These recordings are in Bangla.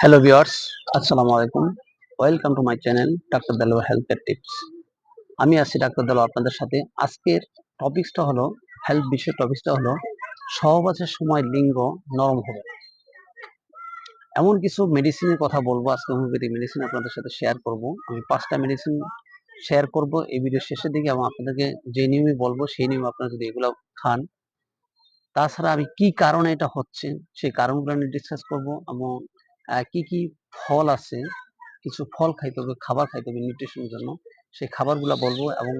হ্যালো ভিউয়ার্স আসসালামু আলাইকুম welcome to my channel doctor Delo health care tips আমি আছি ডাক্তার দেলো আপনাদের সাথে। আজকের টপিকসটা হলো হেলথ বিষয়ের টপিকসটা হলো, সহবাসের সময় লিঙ্গ নরম হবে। এমন কিছু মেডিসিনের কথা বলব, আজকে হোমিওপ্যাথি মেডিসিন আপনাদের সাথে শেয়ার করব। আমি পাঁচটা মেডিসিন শেয়ার করব এই ভিডিও শেষের দিকে এবং আপনাদেরকে যে নিয়মে বলব, সেই নিয়মে আপনারা যদি এগুলো খান। তাছাড়া আমি কি কারণে এটা হচ্ছে, সেই কারণগুলো নিয়ে ডিসকাস করব এবং কি কি ফল আছে, কিছু ফল খাইতে হবে, খাবার খাইতে হবে নিউট্রিশনের জন্য, সেই খাবারগুলো বলব এবং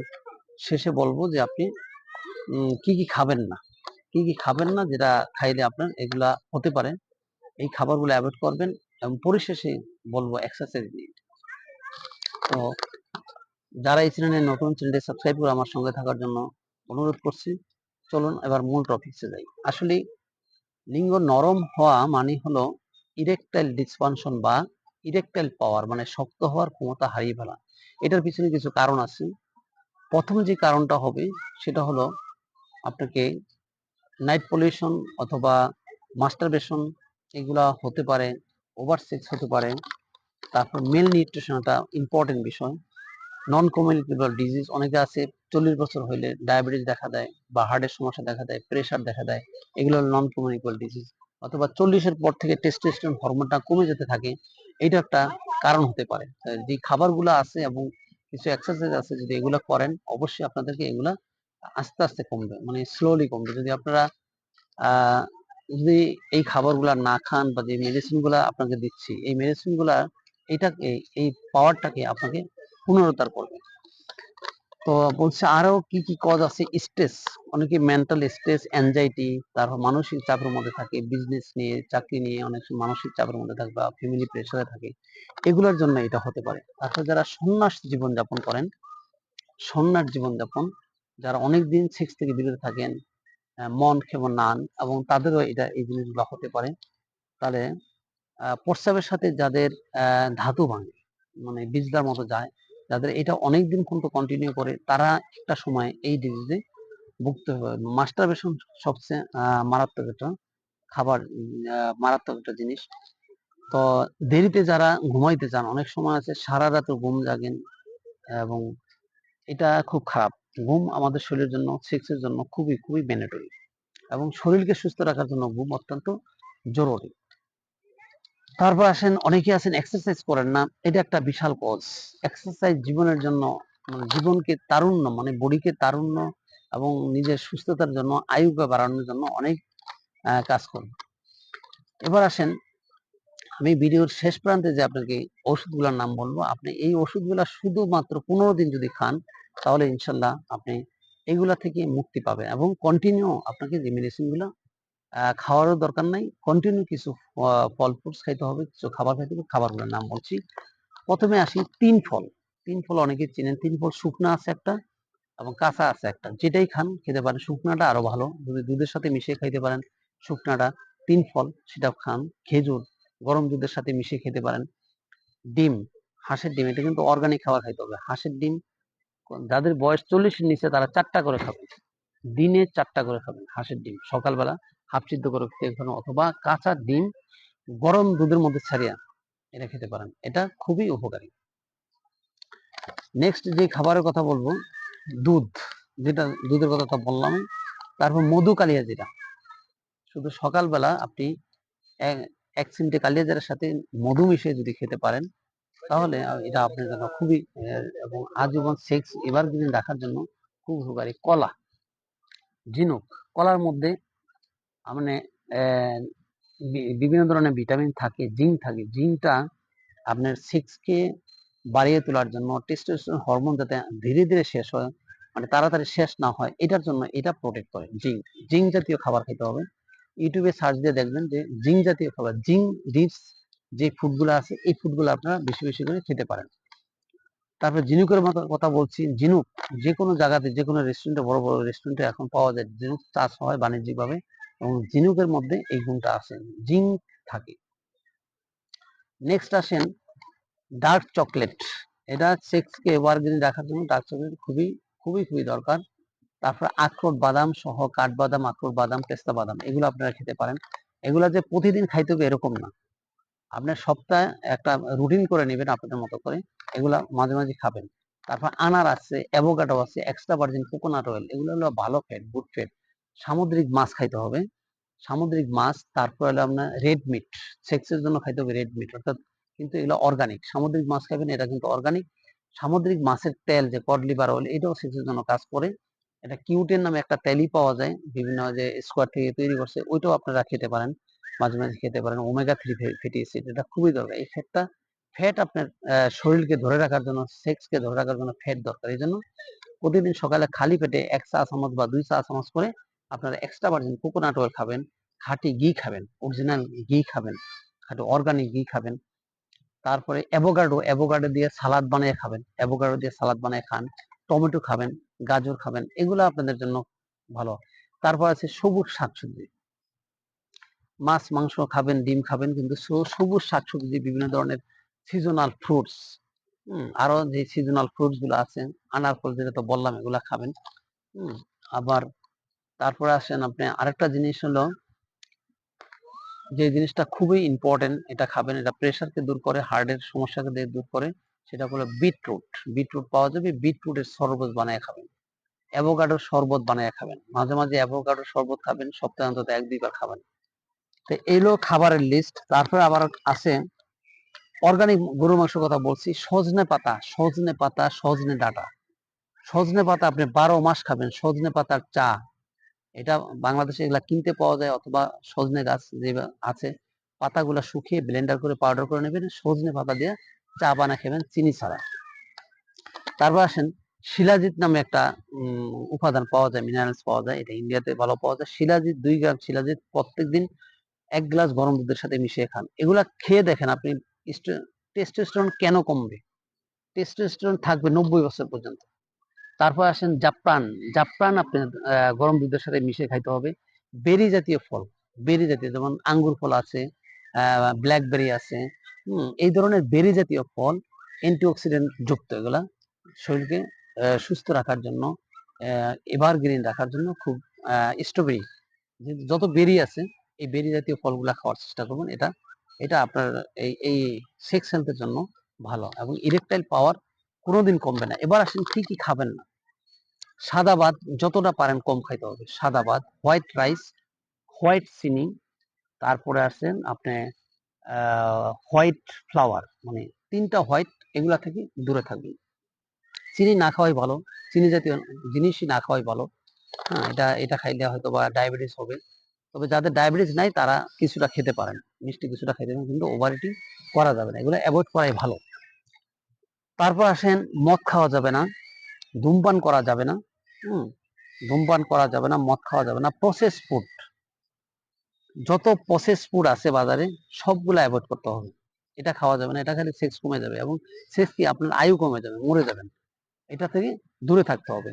শেষে বলব যে আপনি কি কি খাবেন না? কি কি খাবেন না যেটা খাইলে আপনার এগুলা হতে পারে, এই খাবারগুলো অ্যাভয়েড করবেন এবং পরিশেষে বলব এক্সারসাইজ নিয়ে। তো যারা এই চ্যানেলে নতুন চ্যানেলটি সাবস্ক্রাইব করে আমার সঙ্গে থাকার জন্য অনুরোধ করছি, চলুন এবার মূল টপিকসে যাই। আসলে লিঙ্গ নরম হওয়া মানে হলো ইরেকটাইল ডিসফাংশন বা ইরেকটাইল পাওয়ার মানে শক্ত হওয়ার ক্ষমতা হারিয়ে ফেলা। এটার পিছনে কিছু কারণ আছে। প্রথম যে কারণটা হবে, সেটা হলো আপনাকে নাইট পলিউশন অথবা মাস্টারবেশন এগুলা হতে পারে ওভার সেক্স হতে পারে। তারপর মেল নিউট্রিশন একটা ইম্পর্টেন্ট বিষয়। নন কমিউনিকেবল ডিজিজ অনেকে আছে, চল্লিশ বছর হইলে ডায়াবেটিস দেখা দেয় বা হার্টের সমস্যা দেখা দেয় প্রেশার দেখা দেয়। এগুলো নন কমিউনিকেবল ডিজিজ অথবা চল্লিশের পর থেকে টেস্টোস্টেরন হরমোনটা কমে যেতে থাকে এটা একটা কারণ হতে পারে। যে খাবারগুলো আছে এবং কিছু এক্সারসাইজ আছে যদি এগুলো করেন, অবশ্যই আপনাদেরকে এগুলা আস্তে আস্তে কমবে মানে স্লোলি কমবে। যদি আপনারা যদি এই খাবারগুলা না খান বা যে মেডিসিনগুলা আপনাকে দিচ্ছি, এই মেডিসিনগুলা এটাকে এই পাওয়ারটাকে আপনাকে পুনরুদ্ধার করবে। তো বলছে আরও কি কি কজ আছে? স্ট্রেস অনেকে মেন্টাল স্ট্রেস অ্যাংজাইটি তারপর মানসিক চাপের মধ্যে থাকে বিজনেস নিয়ে, চাকরি নিয়ে অনেক মানসিক চাপের মধ্যে থাকে বা ফ্যামিলি প্রেশারে থাকে। এগুলোর জন্য এটা হতে পারে। তারপর যারা সন্ন্যাস জীবন যাপন করেন, সন্ন্যাস জীবন যাপন যারা অনেক দিন সেক্স থেকে বিরত থাকেন মন কেমন নান এবং তাদেরও এটা, এই জিনিসগুলো হতে পারে, তাহলে প্রস্রাবের সাথে যাদের ধাতু ভাঙে মানে বীজদার মতো যায় যাদের এটা অনেক দিন পর্যন্ত কন্টিনিউ করে, তারা একটা সময় এই ডিজিজে ভুগতে হবে। মাস্টারবেশন সবচেয়ে মারাত্মক একটা খাবার মারাত্মক একটা জিনিস। তো দেরিতে যারা ঘুমাইতে চান, অনেক সময় আছে সারা রাত ঘুম জাগেন, এবং এটা খুব খারাপ। ঘুম আমাদের শরীরের জন্য সেক্সের জন্য খুবই খুবই ম্যান্ডেটরি এবং শরীরকে সুস্থ রাখার জন্য ঘুম অত্যন্ত জরুরি। তারপর আসেন, অনেকে আছেন এক্সারসাইজ করেন না। এটা একটা বিশাল কজ এক্সারসাইজ জীবনের জন্য মানে জীবনকে তারুণ্য মানে বডিকে তারুণ্য এবং নিজের সুস্থতার জন্য, আয়ুকে বাড়ানোর জন্য অনেক কাজ করে। এবার আসেন, আমি ভিডিওর শেষ প্রান্তে যে আপনাকে ওষুধগুলোর নাম বলব, আপনি এই ওষুধগুলা শুধুমাত্র পনেরো দিন যদি খান, তাহলে ইনশাল্লাহ আপনি এগুলা থেকে মুক্তি পাবেন এবং কন্টিনিউ আপনাকে যে মেডিসিনগুলো খাওয়ারও দরকার নাই। কন্টিনিউ কিছু ফল ফ্রুটস খাইতে হবে, কিছু খাবার খাইতে হবে খাবারগুলোর নাম বলছি। প্রথমে আসি তিন ফল। তিন ফল অনেকে চেনেন। তিন ফল শুকনা আছে একটা এবং কাঁচা আছে একটা। যেটাই খান, খেতে পারেন। শুকনাটা আরও ভালো। যদি দুধের সাথে মিশিয়ে খাইতে পারেন, শুকনাটা তিন ফল সেটা খান। খেজুর, গরম দুধের সাথে মিশিয়ে খেতে পারেন। ডিম, হাঁসের ডিম, এটা কিন্তু অর্গানিক খাবার খাইতে হবে। হাঁসের ডিম, যাদের বয়স চল্লিশের নিচে, তারা চারটা করে খাবেন দিনে চারটা করে খাবেন হাঁসের ডিম। সকালবেলা হাফ সিদ্ধ করে খেতে পারেন অথবা কাঁচা ডিম গরম দুধের মধ্যে ছাড়িয়া এটা খেতে পারেন। এটা খুবই উপকারী। নেক্সট যে খাবারের কথা বলব, দুধ। যেটা দুধের কথা তো বললাম। তারপর মধু কালিয়া যেটা শুধু সকালবেলা আপনি এক- চিমটে কালিয়াজারের সাথে মধু মিশিয়ে যদি খেতে পারেন, তাহলে এটা আপনার জন্য খুবই এবং আজীবন সেক্স এবার দিন রাখার জন্য খুব উপকারী। কলা। ঝিনুক। কলার মধ্যে মানে বিভিন্ন ধরনের ভিটামিন থাকে, জিঙ্ক থাকে। জিঙ্কটা আপনার সেক্সকে বাড়িয়ে তোলার জন্য টেস্টোস্টেরন হরমোন যাতে ধীরে ধীরে শেষ হয় মানে তাড়াতাড়ি শেষ না হয়, এটার জন্য এটা প্রোটেক্ট করে। জিঙ্ক জিঙ্ক জাতীয় খাবার খেতে হবে। ইউটিউবে সার্চ দিয়ে দেখবেন যে জিঙ্ক জাতীয় খাবার, জিঙ্ক রিচ যে ফুডগুলো আছে, এই ফুডগুলো আপনারা বেশি বেশি করে খেতে পারেন। তারপর জিনুকের মতো কথা বলছি, জিনুক যে কোনো জায়গাতে যে কোনো রেস্টুরেন্টে বড় বড় রেস্টুরেন্টে এখন পাওয়া যায়, জিনুক চাষ হয় বাণিজ্যিকভাবে। এবং ঝিনুকের মধ্যে এই গুণটা আছে জিঙ্ক থাকে। নেক্সট আসেন ডার্ক চকলেট এটা সেক্সকে এভারগ্রিন রাখার জন্য ডার্ক চকলেট খুবই খুবই খুবই দরকার। তারপর আখরোট বাদাম সহ কাঠবাদাম আখরোট বাদাম, পেস্তা বাদাম, এগুলো আপনারা খেতে পারেন। এগুলা যে প্রতিদিন খাইতে হবে এরকম না। আপনার সপ্তাহে একটা রুটিন করে নেবেন আপনাদের মতো করে। এগুলা মাঝে মাঝে খাবেন। তারপর আনার আছে অ্যাভোকাডো আছে এক্সট্রা ভার্জিন কোকোনাট অয়েল এগুলো হলো ভালো ফ্যাট গুড ফ্যাট সামুদ্রিক মাছ খাইতে হবে। সামুদ্রিক মাছ, তারপর হলো আপনার রেড মিট সেক্সের জন্য খাইতে হবে রেড মিট অর্থাৎ কিন্তু এগুলো অর্গানিক সামুদ্রিক মাছ খাবেন এটা কিন্তু অর্গানিক সামুদ্রিক মাছের তেল যে কড লিভার অয়েল এটাও সেক্সের জন্য কাজ করে। এটা কিউটেন নামে একটা তেলই পাওয়া যায়, বিভিন্ন যে স্কোয়ার থেকে তৈরি করছে, ওইটাও আপনারা খেতে পারেন, মাঝে মাঝে খেতে পারেন। ওমেগা থ্রি ফ্যাটি অ্যাসিড এটা খুবই দরকার। এই ফ্যাটটা ফ্যাট আপনার শরীরকে ধরে রাখার জন্য সেক্সকে ধরে রাখার জন্য ফ্যাট দরকার। এই জন্য প্রতিদিন সকালে খালি পেটে এক চা চামচ বা দুই চা চামচ করে আপনারা এক্সট্রা ভার্জিন কোকোনাট অয়েল খাবেন খাঁটি ঘি খাবেন অরিজিনাল ঘি খাবেন খাঁটি অর্গানিক ঘি খাবেন তারপরে অ্যাভোকাডো অ্যাভোকাডো দিয়ে সালাদ বানিয়ে খাবেন অ্যাভোকাডো দিয়ে সালাদ বানিয়ে খান টমেটো খাবেন গাজর খাবেন এগুলো আপনাদের জন্য ভালো। তারপর আছে সবুজ শাকসবজি। মাছ মাংস খাবেন ডিম খাবেন কিন্তু সবুজ শাকসবজি বিভিন্ন ধরনের সিজনাল ফ্রুটস আরও যে সিজনাল ফ্রুটসগুলো আছে আনারকল যেটা তো বললাম এগুলা খাবেন হুম, আবার তারপরে আসেন আপনি, আরেকটা জিনিস হলো যে জিনিসটা খুবই ইম্পর্টেন্ট এটা খাবেন, এটা প্রেশারকে দূর করে হার্টের সমস্যাকে দূর করে, সেটা হলো বিটরুট বিটরুট পাওয়া যাবে বিটরুটের শরবত বানায় খাবেন অ্যাভোকাডোর শরবত বানায় খাবেন, মাঝে মাঝে অ্যাভোকাডোর শরবত খাবেন, সপ্তাহে অন্তত এক দুইবার খাবেন। তো এইগুলো খাবারের লিস্ট তারপরে আবার আছে অর্গানিক গরু মাংস কথা বলছি, সজনে পাতা সজনে পাতা, সজনে ডাটা, সজনে পাতা আপনি বারো মাস খাবেন, সজনে পাতার চা এটা বাংলাদেশে এগুলা কিনতে পাওয়া যায় অথবা সজনে গাছ যে আছে, পাতাগুলা শুকিয়ে ব্লেন্ডার করে পাউডার করে নেবেন, সজনে পাতা দিয়ে চা বানা খাবেন চিনি ছাড়া। তারপর আসেন শিলাজিৎ নামে একটা উপাদান পাওয়া যায় মিনারেলস পাওয়া যায়, এটা ইন্ডিয়াতে ভালো পাওয়া যায়। শিলাজিৎ, দুই গ্রাম শিলাজিৎ প্রত্যেকদিন এক গ্লাস গরম দুধের সাথে মিশিয়ে খান। এগুলা খেয়ে দেখেন আপনি টেস্টোস্টেরন কেন কমবে? টেস্টোস্টেরন থাকবে নব্বই বছর পর্যন্ত। তারপর আসেন জাফরান। জাফরান আপনি আহ, গরম দুধের সাথে মিশিয়ে খাইতে হবে। বেরি জাতীয় ফল। বেরি জাতীয় যেমন আঙ্গুর ফল আছে ব্ল্যাকবেরি আছে এই ধরনের বেরি জাতীয় ফল অ্যান্টিঅক্সিডেন্ট যুক্ত। এগুলা শরীরকে সুস্থ রাখার জন্য এভারগ্রিন রাখার জন্য খুব স্ট্রবেরি যত বেরি আছে এই বেরি জাতীয় ফলগুলা খাওয়ার চেষ্টা করবেন। এটা এটা আপনার এই এই সেক্স হেলথের জন্য ভালো। এবং ইরেকটাইল পাওয়ার কোনোদিন কমবে না। এবার আসেন কি কি খাবেন না। সাদা ভাত যতটা পারেন কম খাইতে হবে। সাদা ভাত, হোয়াইট রাইস, হোয়াইট চিনি, তারপরে আসেন আপনি হোয়াইট ফ্লাওয়ার। মানে তিনটা হোয়াইট এগুলা থেকে দূরে থাকবেন। চিনি না খাওয়াই ভালো। চিনি জাতীয় জিনিসই না খাওয়াই ভালো। হ্যাঁ এটা এটা খাইলে হয়তো বা ডায়াবেটিস হবে। তবে যাদের ডায়াবেটিস নাই তারা কিছুটা খেতে পারেন। মিষ্টি কিছুটা খেতে পারেন, কিন্তু ওভার ইটিং করা যাবে না। এগুলো অ্যাভয়েড করাই ভালো। তারপর আসেন মদ খাওয়া যাবে না, ধূমপান করা যাবে না, হুম, ধূমপান করা যাবে না, মদ খাওয়া যাবে না প্রসেস ফুড যত প্রসেস ফুড আছে বাজারে, সবগুলো অ্যাভয়েড করতে হবে। এটা খাওয়া যাবে না, এটা খালি সেক্স কমে যাবে এবং সেক্স কি আপনার আয়ু কমে যাবে, মরে যাবেন। এটা থেকে দূরে থাকতে হবে।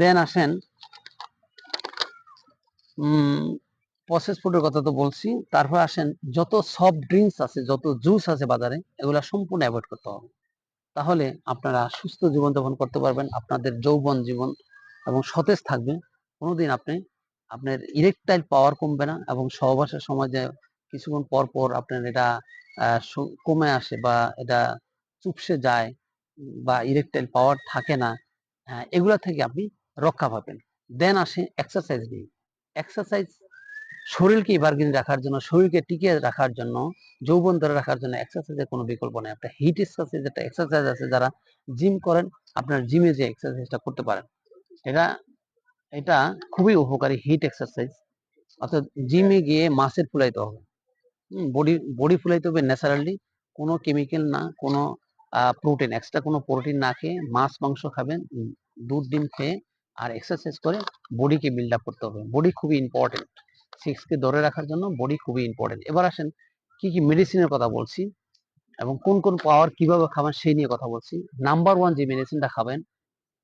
দেন আসেন প্রসেস ফুডের কথা তো বলছি, তারপর আসেন যত সফট ড্রিঙ্কস আছে, যত জুস আছে বাজারে, এগুলা সম্পূর্ণ অ্যাভয়েড করতে হবে। তাহলে আপনারা সুস্থ জীবন যাপন করতে পারবেন আপনাদের যৌবন জীবন এবং সতেজ থাকবে। কোনোদিন আপনি আপনার ইরেকটাইল পাওয়ার কমবে না এবং সহবাসের সময় যে কিছুক্ষণ পর পর আপনার এটা কমে আসে বা এটা চুপসে যায় বা ইরেকটাইল পাওয়ার থাকে না হ্যাঁ, এগুলা থেকে আপনি রক্ষা পাবেন। দেন আসে এক্সারসাইজ নিয়ে। এক্সারসাইজ শরীরকে বার্গিন রাখার জন্য, শরীরকে টিকিয়ে রাখার জন্য, যৌবন ধরে রাখার জন্য এক্সারসাইজের কোনো বিকল্প নেই। একটা হিট এক্সারসাইজ একটা এক্সারসাইজ আছে যারা জিম করেন, আপনার জিমে যে এক্সারসাইজটা করতে পারেন, এটা এটা খুবই উপকারী হিট এক্সারসাইজ অর্থাৎ জিমে গিয়ে মাসের ফুলাইতে হবে। বডি বডি ফুলাইতে হবে ন্যাচারালি কোনো কেমিক্যাল না, কোনো প্রোটিন এক্সট্রা কোনো প্রোটিন না খেয়ে মাছ, মাংস খাবেন, দুধ, ডিম খেয়ে আর এক্সারসাইজ করে বডিকে বিল্ড আপ করতে হবে। বডি খুবই ইম্পর্টেন্ট সিক্সকে ধরে রাখার জন্য বডি খুবই ইম্পর্টেন্ট এবার আসেন, কি কি মেডিসিনের কথা বলছি এবং কোন কোন পাওয়ার কীভাবে খাবেন সেই নিয়ে কথা বলছি। নাম্বার ওয়ান যে মেডিসিনটা খাবেন,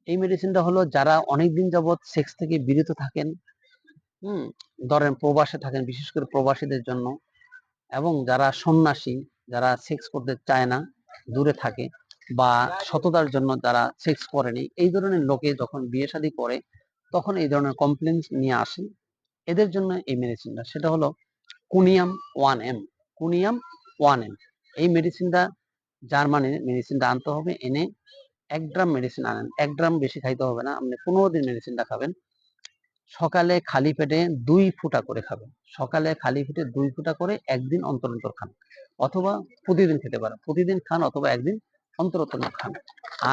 এই মেডিসিনটা হলো যারা অনেকদিন যাবৎ সেক্স থেকে বিরত থাকেন, হুম, ধরেন প্রবাসে থাকেন, বিশেষ করে প্রবাসীদের জন্য এবং যারা সন্ন্যাসী, যারা সেক্স করতে চায় না, দূরে থাকে বা সততার জন্য যারা সেক্স করেনি, এই ধরনের লোকে যখন বিয়ে শাদী করে, তখন এই ধরনের কমপ্লেন নিয়ে আসে এদের জন্য এই মেডিসিনটা সেটা হলো conium one M. Conium one M. এই মেডিসিনটা জার্মানির মেডিসিনটা আনতে হবে, এনে এক গ্রাম মেডিসিন আনেন। এক গ্রাম বেশি খাইতে হবে না। আপনি পনেরো দিন মেডিসিনটা খাবেন। সকালে খালি পেটে দুই ফুটা করে খাবেন। সকালে খালি পেটে দুই ফুটা করে একদিন অন্তর অন্তর খান। অথবা প্রতিদিন খেতে পারেন। প্রতিদিন খান অথবা একদিন অন্তর অন্তর খান।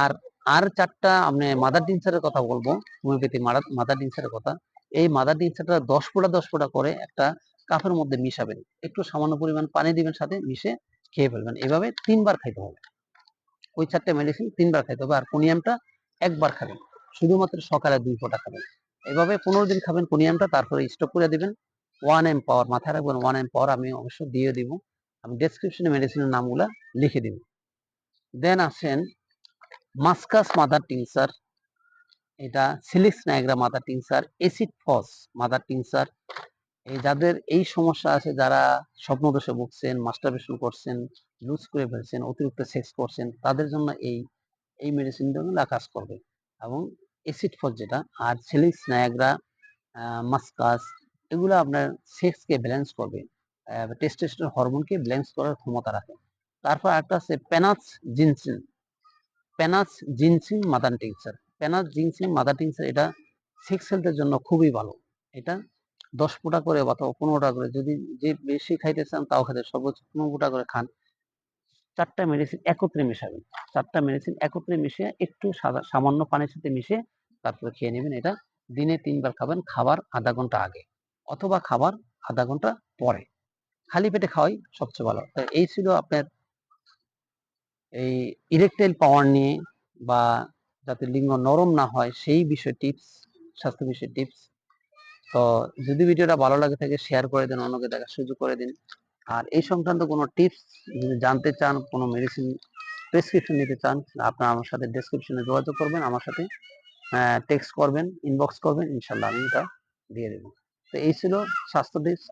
আর আর চারটা, আপনি মাদার টিনসারের কথা বলব হোমিওপ্যাথি মাদার টিনসারের কথা। এই মাদার টিনসারটা দশ ফোঁটা দশ ফোঁটা করে একটা কাপের মধ্যে মিশাবেন। একটু সামান্য পরিমাণ পানি দিবেন সাথে, মিশে খেয়ে ফেলবেন। এভাবে তিনবার খাইতে হবে। ওই চারটে মেডিসিন তিনবার খাইতে হবে আর কোনিয়ামটা একবার খাবেন। শুধুমাত্র সকালে দুই ফোঁটা খাবেন। এভাবে পনেরো দিন খাবেন কোনিয়ামটা, তারপরে স্টপ করে দিবেন। ওয়ান এম পাওয়ার মাথায় রাখবেন ওয়ান এম পাওয়ার আমি অবশ্য দিয়ে দিব। আমি ডেসক্রিপশনে মেডিসিনের নামগুলা লিখে দিব। দেন আসেন মাস্কাস মাদার টিনসার এটা salix nigra mother tincture acid phos mother tincture এই যাদের এই সমস্যা আছে, যারা স্বপ্নদোষে ভুগছেন মাস্টারবেশন করছেন লুজ করে ফেলছেন, অতিরিক্ত সেক্স করছেন, তাদের জন্য এই এই মেডিসিন মেডিসিনগুলো কাজ করবে। এবং এসিড ফস যেটা, আর সিলিক্স নায়াগ্রা মাস্কাস, এগুলো আপনার সেক্সকে ব্যালেন্স করবে। টেস্টোস্টেরন হরমোনকে ব্যালেন্স করার ক্ষমতা রাখে। তারপর একটা আছে panax ginseng panax ginseng mother tincture panax ginseng mother tincture এটা সেক্স হেলথের জন্য খুবই ভালো। এটা দশ ফোঁটা করে অথবা পনেরোটা করে, যদি যে বেশি খাইতে চান তাও খেতে সর্বোচ্চ পনেরো ফোঁটা করে খান। চারটা মেডিসিন একত্রে মেশাবেন। চারটা মেডিসিন একত্রে মিশিয়ে একটু সামান্য পানির সাথে মিশে তারপরে খেয়ে নেবেন। এটা দিনে তিনবার খাবেন, খাবার আধা ঘণ্টা আগে অথবা খাবার আধা ঘণ্টা পরে। খালি পেটে খাওয়াই সবচেয়ে ভালো। তো এই ছিল আপনার এই ইরেকটাইল পাওয়ার নিয়ে বা যাতে লিঙ্গ নরম না হয়, সেই বিষয়ে টিপস স্বাস্থ্য বিষয়ে টিপস তো যদি ভিডিওটা ভালো লাগে থাকে শেয়ার করে দিন, অন্যকে দেখার সুযোগ করে দিন। আর এই সংক্রান্ত কোনো টিপস যদি জানতে চান, কোনো মেডিসিন প্রেসক্রিপশন নিতে চান, আপনারা আমার সাথে ডেসক্রিপশনে যোগাযোগ করবেন, আমার সাথে টেক্সট করবেন ইনবক্স করবেন, ইনশাল্লাহ আমি এটা দিয়ে দেবো। তো এই ছিল স্বাস্থ্য টিপস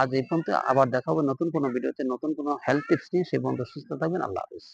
আজ এই পর্যন্ত, আবার দেখা হবে নতুন কোনো ভিডিওতে, নতুন কোনো হেলথ টিপস নিয়ে, সে পর্যন্ত সুস্থ থাকবেন, আল্লাহ হাফিজ।